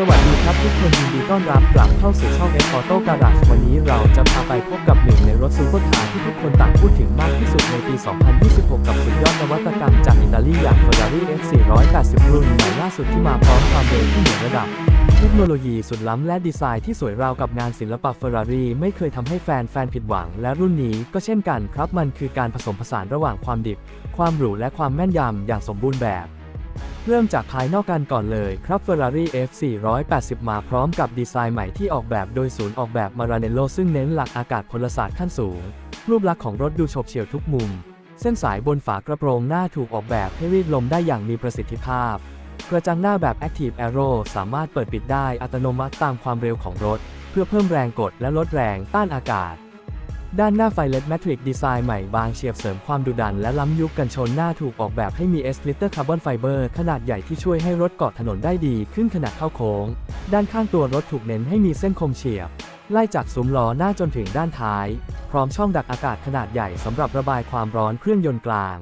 สวัสดีครับทุกคนยินดีต้อนรับกลับเข้าสู่ช่อง F Auto Garage วันนี้เราจะพาไปพบกับหนึ่งในรถซูเปอร์คาร์ที่ทุกคนต่างพูดถึงมากที่สุดในปี 2026 กับสุดยอดนวัตกรรมจากอิตาลีอย่าง Ferrari F480 รุ่นใหม่ล่าสุดที่มาพร้อมความเร็วที่เหนือระดับ เทคโนโลยีสุดล้ำและดีไซน์ที่สวยราวกับงานศิลปะเฟอร์รารีไม่เคยทำให้แฟนแฟนๆผิดหวัง และรุ่นนี้ก็เช่นกันครับมันคือการผสมผสานระหว่างความดิบ ความหรูและความแม่นยำอย่างสมบูรณ์แบบ เริ่มจากภายนอกกันก่อนเลยครับ Ferrari F480 มาพร้อมกับดีไซน์ใหม่ที่ออกแบบโดยศูนย์ออกแบบ Maranello ซึ่งเน้นหลักอากาศพลศาสตร์ขั้นสูง รูปลักษณ์ของรถดูโฉบเฉี่ยวทุกมุม เส้นสายบนฝากระโปรงหน้าถูกออกแบบให้รีดลมได้อย่างมีประสิทธิภาพ กระจังหน้าแบบ Active Aero สามารถเปิดปิดได้อัตโนมัติตามความเร็วของรถ เพื่อเพิ่มแรงกดและลดแรงต้านอากาศ ด้านหน้าไฟเล d แมทริกดีไซน์ใหม่บางเฉียบเสริมความดุดันและล้ำยุคกันชนหน้าถูกออกแบบให้มีเอสลิเตอร์คาร์บอนไฟเบอร์ขนาดใหญ่ที่ช่วยให้รถเกาะถนนได้ดีขึ้นขณะเข้าโค้ง ด้านข้างตัวรถถูกเน้นให้มีเส้นคมเฉียบ ไล่จากซุ้มล้อหน้าจนถึงด้านท้าย พร้อมช่องดักอากาศขนาดใหญ่สำหรับระบายความร้อนเครื่องยนต์กลาง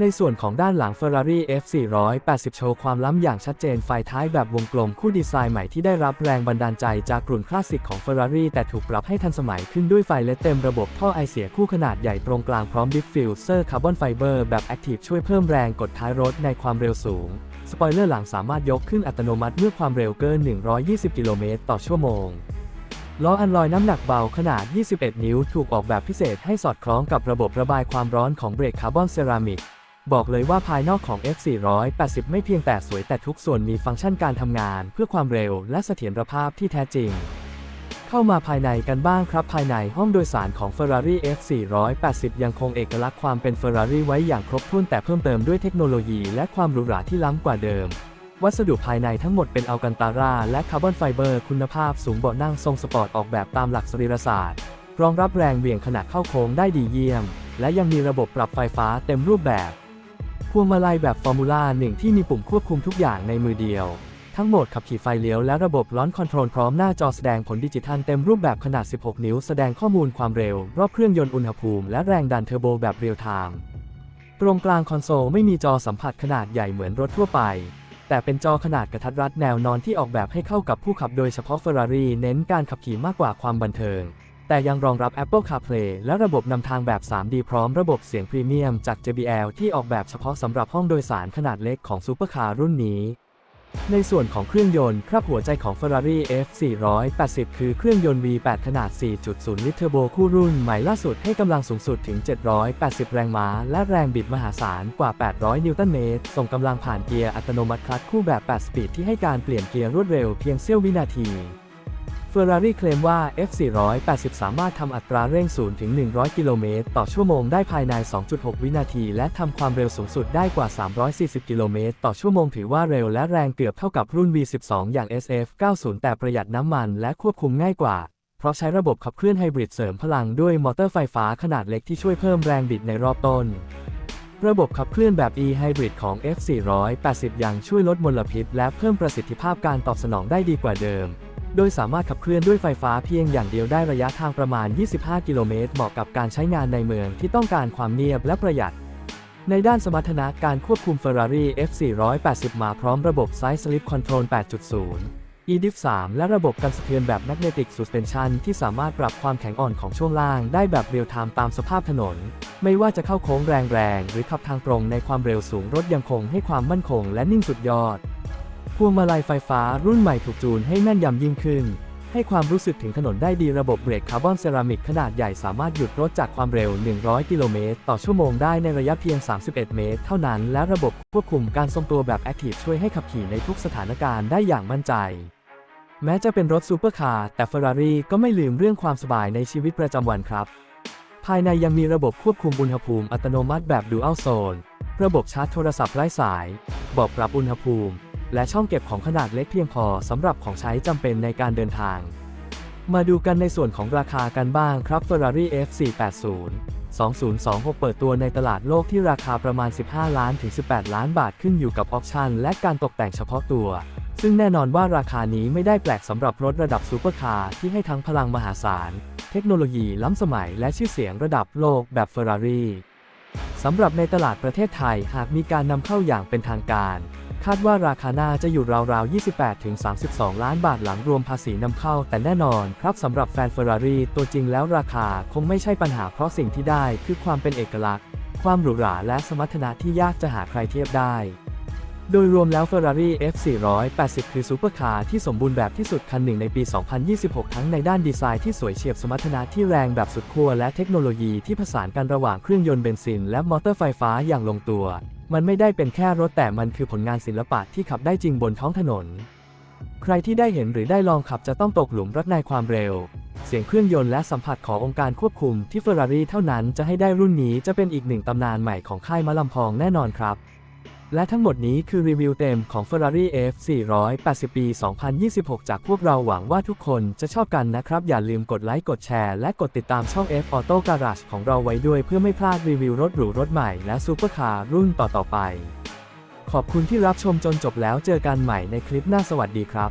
ในส่วนของด้านหลัง Ferrari F480 โชว์ความล้ำอย่างชัดเจนไฟท้ายแบบวงกลมคู่ดีไซน์ใหม่ที่ได้รับแรงบันดาลใจจากกลุ่นคลาสสิกของ Ferrari แต่ถูกปรับให้ทันสมัยขึ้นด้วยไฟเลดเต็มระบบท่อไอเสียคู่ขนาดใหญ่ตรงกลางพร้อมดิฟฟิวเซอร์คาร์บอนไฟเบอร์แบบ Active ช่วยเพิ่มแรงกดท้ายรถในความเร็วสูง สปอยเลอร์หลังสามารถยกขึ้นอัตโนมัติเมื่อความเร็วเกิน 120 กิโลเมตรต่อชั่วโมงล้ออันลอยน้ำหนักเบาขนาด 21 นิ้ว ถูกออกแบบพิเศษให้สอดคล้องกับระบบระบายความร้อนของเบรกคาร์บอนเซรามิก บอกเลยว่าภายนอกของ F480 ไม่เพียงแต่สวยแต่ทุกส่วนมีฟังก์ชันการทำงานเพื่อความเร็วและเสถียรภาพที่แท้จริง เข้ามาภายในกันบ้างครับ ภายในห้องโดยสารของ Ferrari F480 ยังคงเอกลักษณ์ความเป็น Ferrari ไว้อย่างครบถ้วนแต่เพิ่มเติมด้วยเทคโนโลยีและความหรูหราที่ล้ำกว่าเดิม วัสดุภายในทั้งหมดเป็นอัลกันตาราและคาร์บอนไฟเบอร์คุณภาพสูงเบาะนั่งทรงสปอร์ตออกแบบตามหลักสรีรศาสตร์รองรับแรงเหวี่ยงขณะเข้าโค้งได้ดีเยี่ยม และยังมีระบบปรับไฟฟ้าเต็มรูปแบบ พวงมาลัยแบบฟอร์มูล่า1ที่มีปุ่มควบคุมทุกอย่างในมือเดียว ทั้งโหมดขับขี่ไฟเลี้ยวและระบบล้อนคอนโทรลพร้อมหน้าจอแสดงผลดิจิทัลเต็มรูปแบบขนาด 16 นิ้วแสดงข้อมูลความเร็ว รอบเครื่องยนต์อุณหภูมิและแรงดันเทอร์โบแบบเรียลไทม์ตรงกลางคอนโซลไม่มีจอสัมผัสขนาดใหญ่เหมือนรถทั่วไป แต่เป็นจอขนาดกระทัดรัดแนวนอนที่ออกแบบให้เข้ากับผู้ขับโดยเฉพาะ Ferrari เน้นการขับขี่มากกว่าความบันเทิง แต่ยังรองรับ Apple CarPlay และระบบนำทางแบบ 3D พร้อมระบบเสียงพรีเมียมจาก JBL ที่ออกแบบเฉพาะสำหรับห้องโดยสารขนาดเล็กของซูเปอร์คาร์รุ่นนี้ ในส่วนของเครื่องยนต์ครับหัวใจของ Ferrari F480 คือเครื่องยนต์ V8 ขนาด 4.0 ลิตรเทอร์โบคู่รุ่นใหม่ล่าสุดให้กำลังสูงสุดถึง 780 แรงม้า และแรงบิดมหาศาลกว่า 800 นิวตันเมตร ส่งกำลังผ่านเกียร์อัตโนมัติคลัตช์คู่แบบ 8 สปีดที่ให้การเปลี่ยนเกียร์รวดเร็วเพียงเสี้ยววินาที Ferrari เคลมว่า F480 สามารถทำอัตราเร่ง 0 ถึง 100 กิโลเมตรต่อชั่วโมงได้ภายใน 2.6 วินาที และทำความเร็วสูงสุดได้กว่า 340 กิโลเมตรต่อชั่วโมงถือว่าเร็วและแรงเกือบเท่ากับรุ่น V12 อย่าง SF90 แต่ประหยัดน้ำมันและควบคุมง่ายกว่า เพราะใช้ระบบขับเคลื่อนไฮบริดเสริมพลังด้วยมอเตอร์ไฟฟ้าขนาดเล็กที่ช่วยเพิ่มแรงบิดในรอบต้นระบบขับเคลื่อนแบบ e-hybrid ของ F480 ยังช่วยลดมลพิษ และเพิ่มประสิทธิภาพการตอบสนองได้ดีกว่าเดิม โดยสามารถขับเคลื่อนด้วยไฟฟ้าเพียงอย่างเดียวได้ระยะทางประมาณ 25 กิโลเมตร เหมาะกับการใช้งานในเมืองที่ต้องการความเงียบและประหยัด ในด้านสมรรถนะการควบคุม Ferrari F480 มาพร้อมระบบ Side Slip Control 8.0 eDiff 3และระบบกันสะเทือนแบบ Magnetic Suspension ที่สามารถปรับความแข็งอ่อนของช่วงล่างได้แบบเรียลไทม์ตามสภาพถนน ไม่ว่าจะเข้าโค้งแรงๆหรือขับทางตรงในความเร็วสูงรถยังคงให้ความมั่นคงและนิ่งสุดยอด พวงมาลัยไฟฟ้ารุ่นใหม่ถูกจูนให้แม่นยำยิ่งขึ้น ให้ความรู้สึกถึงถนนได้ดีระบบเบรกคาร์บอนเซรามิกขนาดใหญ่สามารถหยุดรถจากความเร็ว 100 กิโลเมตร ต่อชั่วโมงได้ในระยะเพียง 31 เมตร เท่านั้น และระบบควบคุมการทรงตัวแบบ Active ช่วยให้ขับขี่ในทุกสถานการณ์ได้อย่างมั่นใจ แม้จะเป็นรถซูเปอร์คาร์แต่ Ferrari ก็ไม่ลืมเรื่องความสบายในชีวิตประจำวันครับ ภายในยังมีระบบควบคุมอุณหภูมิอัตโนมัติแบบ Dual Zone ระบบชาร์จโทรศัพท์ไร้สาย บอกปรับอุณหภูมิ และช่องเก็บของขนาดเล็กเพียงพอสำหรับของใช้จำเป็นในการเดินทาง มาดูกันในส่วนของราคากันบ้างครับ Ferrari F480 2026 เปิดตัวในตลาดโลกที่ราคาประมาณ 15 ล้านถึง 18 ล้านบาทขึ้นอยู่กับออปชันและการตกแต่งเฉพาะตัว ซึ่งแน่นอนว่าราคานี้ไม่ได้แปลกสำหรับรถระดับซูเปอร์คาร์ที่ให้ทั้งพลังมหาศาล เทคโนโลยีล้ำสมัยและชื่อเสียงระดับโลกแบบ Ferrari สำหรับในตลาดประเทศไทยหากมีการนำเข้าอย่างเป็นทางการ คาดว่าราคาน่าจะอยู่ราวๆ 28-32 ล้านบาทหลังรวมภาษีนำเข้า แต่แน่นอนครับสำหรับแฟนเฟอร์รารี่ตัวจริงแล้วราคาคงไม่ใช่ปัญหาเพราะสิ่งที่ได้คือความเป็นเอกลักษณ์ ความหรูหราและสมรรถนะที่ยากจะหาใครเทียบได้ โดยรวมแล้ว Ferrari F480 คือซูเปอร์คาร์ที่สมบูรณ์แบบที่สุดคันหนึ่งในปี 2026 ทั้งในด้านดีไซน์ที่สวยเฉียบสมรรถนะที่แรงแบบสุดขั้วและเทคโนโลยีที่ผสานกันระหว่างเครื่องยนต์เบนซิน และมอเตอร์ไฟฟ้าอย่างลงตัว มันไม่ได้เป็นแค่รถแต่มันคือผลงานศิลปะที่ขับได้จริงบนท้องถนน ใครที่ได้เห็นหรือได้ลองขับจะต้องตกหลุมรักในความเร็ว เสียงเครื่องยนต์และสัมผัสขององค์การควบคุมที่ Ferrari เท่านั้นจะให้ได้รุ่นนี้จะเป็นอีกหนึ่งตำนานใหม่ของค่ายมะลำพองแน่นอนครับ และทั้งหมดนี้คือรีวิวเต็มของ Ferrari F480 ปี 2026 จากพวกเราหวังว่าทุกคนจะชอบกันนะครับ อย่าลืมกดไลค์ กดแชร์ และกดติดตามช่อง F Auto Garage ของเราไว้ด้วยเพื่อไม่พลาดรีวิวรถหรูรถใหม่และซูเปอร์คาร์รุ่นต่อๆไป ขอบคุณที่รับชมจนจบแล้วเจอกันใหม่ในคลิปหน้าสวัสดีครับ